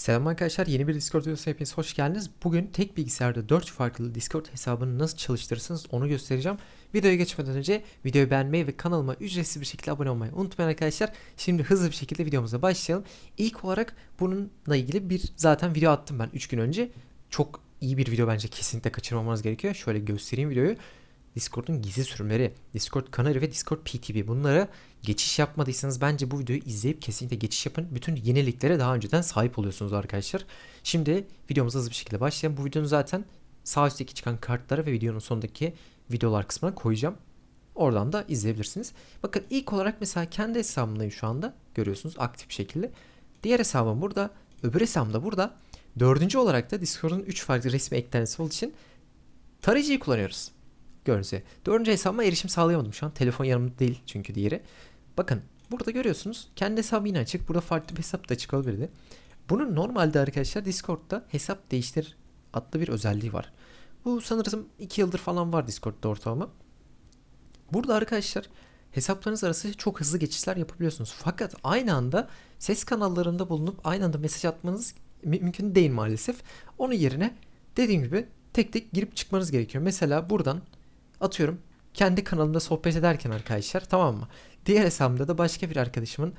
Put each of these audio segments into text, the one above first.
Selam arkadaşlar yeni bir Discord videosuna hepiniz hoş geldiniz. Bugün tek bilgisayarda 4 farklı Discord hesabını nasıl çalıştırırsınız onu göstereceğim. Videoya geçmeden önce videoyu beğenmeyi ve kanalıma ücretsiz bir şekilde abone olmayı unutmayın arkadaşlar. Şimdi hızlı bir şekilde videomuza başlayalım. İlk olarak bununla ilgili bir zaten video attım ben 3 gün önce. Çok iyi bir video bence kesinlikle kaçırmamanız gerekiyor. Şöyle göstereyim videoyu. Discord'un gizli sürümleri, Discord kanalı ve Discord PTB bunlara geçiş yapmadıysanız bence bu videoyu izleyip kesinlikle geçiş yapın. Bütün yeniliklere daha önceden sahip oluyorsunuz arkadaşlar. Şimdi videomuza hızlı bir şekilde başlayalım. Bu videonun zaten sağ üstteki çıkan kartlara ve videonun sonundaki videolar kısmına koyacağım. Oradan da izleyebilirsiniz. Bakın ilk olarak mesela kendi hesabımdayım şu anda. Görüyorsunuz aktif bir şekilde. Diğer hesabım burada. Öbür hesabım da burada. Dördüncü olarak da Discord'un 3 farklı resmi eklenmesi olduğu için tarayıcıyı kullanıyoruz. Gibi. Dördüncü hesabıma erişim sağlayamadım şu an. Telefon yanımda değil çünkü diğeri. Bakın burada görüyorsunuz. Kendi hesabı yine açık. Burada farklı bir hesap da açık olabilirdi. Bunun normalde arkadaşlar Discord'da hesap değiştir adlı bir özelliği var. Bu sanırım 2 yıldır falan var Discord'da ortalama. Burada arkadaşlar hesaplarınız arası çok hızlı geçişler yapabiliyorsunuz. Fakat aynı anda ses kanallarında bulunup aynı anda mesaj atmanız mü- mümkün değil maalesef. Onun yerine dediğim gibi tek tek girip çıkmanız gerekiyor. Mesela buradan atıyorum kendi kanalımda sohbet ederken arkadaşlar tamam mı? Diğer hesabımda da başka bir arkadaşımın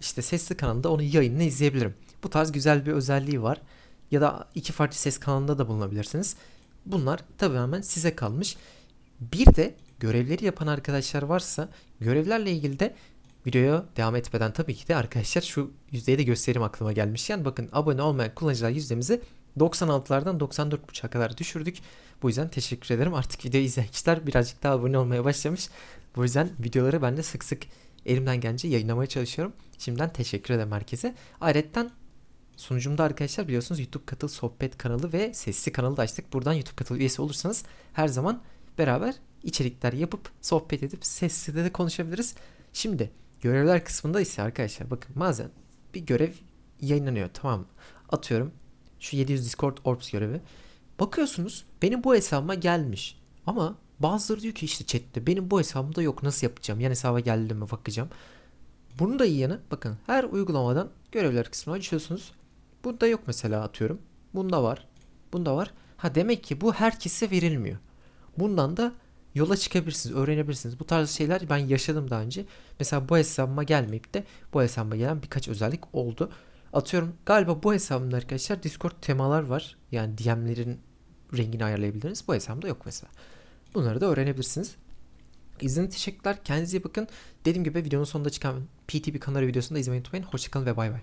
işte sesli kanalında onun yayınını izleyebilirim. Bu tarz güzel bir özelliği var. Ya da iki farklı ses kanalında da bulunabilirsiniz. Bunlar tamamen size kalmış. Bir de görevleri yapan arkadaşlar varsa görevlerle ilgili de videoya devam etmeden tabii ki de arkadaşlar şu yüzdeyi de göstereyim aklıma gelmişken bakın abone olmayan kullanıcılar yüzdemizi 96'lardan 94.5'a kadar düşürdük. Bu yüzden teşekkür ederim. Artık video izleyen kişiler birazcık daha abone olmaya başlamış. Bu yüzden videoları ben de sık sık elimden gelince yayınlamaya çalışıyorum. Şimdiden teşekkür ederim herkese. Ayrıca sunucumda arkadaşlar biliyorsunuz YouTube katıl sohbet kanalı ve sesli kanalı da açtık. Buradan YouTube katıl üyesi olursanız her zaman beraber içerikler yapıp sohbet edip sesli de, de konuşabiliriz. Şimdi görevler kısmında ise arkadaşlar bakın bazen bir görev yayınlanıyor tamam mı? Atıyorum şu 700 Discord Orbs görevi. Bakıyorsunuz benim bu hesabıma gelmiş. Ama bazıları diyor ki işte chatte benim bu hesabımda yok nasıl yapacağım? Yan hesaba geldi mi bakacağım. Bunun da iyi yanı bakın her uygulamadan görevler kısmını açıyorsunuz. Bunda yok mesela atıyorum. Bunda var. Bunda var. Ha demek ki bu herkese verilmiyor. Bundan da yola çıkabilirsiniz, öğrenebilirsiniz. Bu tarz şeyler ben yaşadım daha önce. Mesela bu hesabıma gelmeyip de bu hesabıma gelen birkaç özellik oldu. Atıyorum galiba bu hesabımda arkadaşlar Discord temalar var. Yani DM'lerin rengini ayarlayabilirsiniz. Bu hesabımda yok mesela. Bunları da öğrenebilirsiniz. İzlediğiniz teşekkürler. Kendinize iyi bakın. Dediğim gibi videonun sonunda çıkan PTB kanalı videosunu da izlemeyi unutmayın. Hoşçakalın ve bay bay.